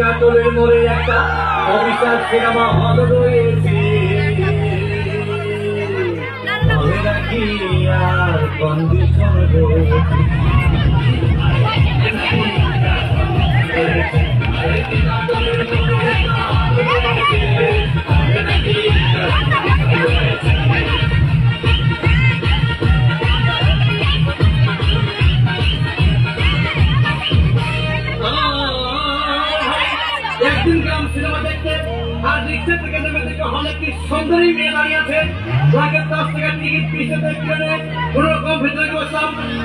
একটা অবিচার cinema hall রয়েছে। আর কন্ডিশন রয়েছে রিক্সা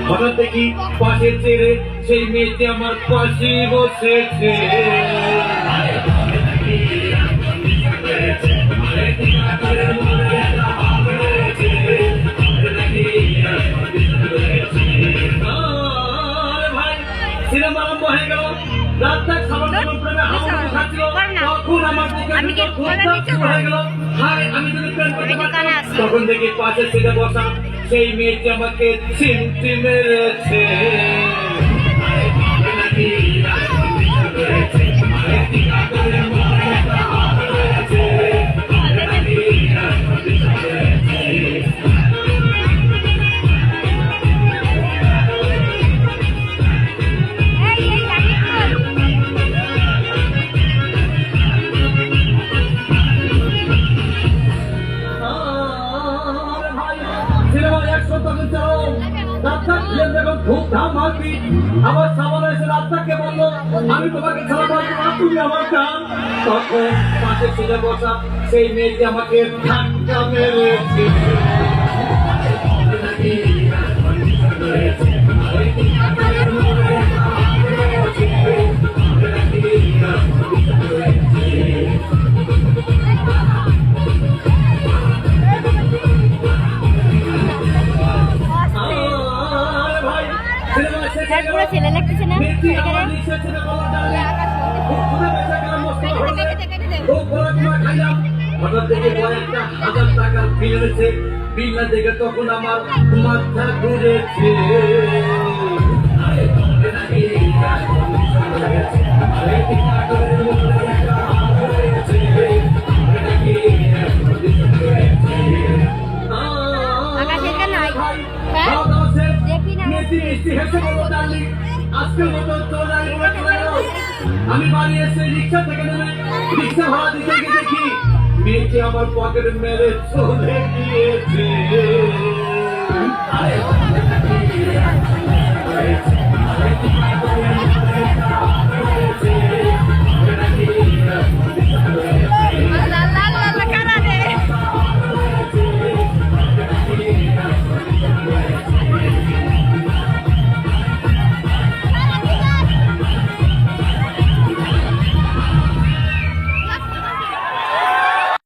হঠাৎ দেখি পাশে চেড়ে সেই মেয়েটি আমার পাশে বসেছে। সিনেমা আরম্ভ হয়ে গেল তখন থেকে পাশে সিটে বসা সেই মেয়েটি আমাকে চিমটি মেরেছে। এক সপ্তাহ ধরে চালাও। রাস্তার film দেখো, ধুমধাম সামনে এসে রাস্তাকে বলল, আমি তোমাকে ছাড়া বাঁচবো না, তুমি আমার জান। তখন পাশে বসা সেই মেয়েটি আমাকে দে পুরো ছেলে লাগতেছে খাইলাম। হঠাৎ দেখে কয়েকটা হাজার টাকার বিল এনেছে। বিল না দেখে তখন আমার মাথা ঘুরেছে। যাই নাই। দেখি না আমি বাড়ি এসে রিক্সা থেকে নেমে রিক্সা ভাড়া দিতে দেখি মেয়েকে আমার পকেটে মেরে চলে গিয়েছে।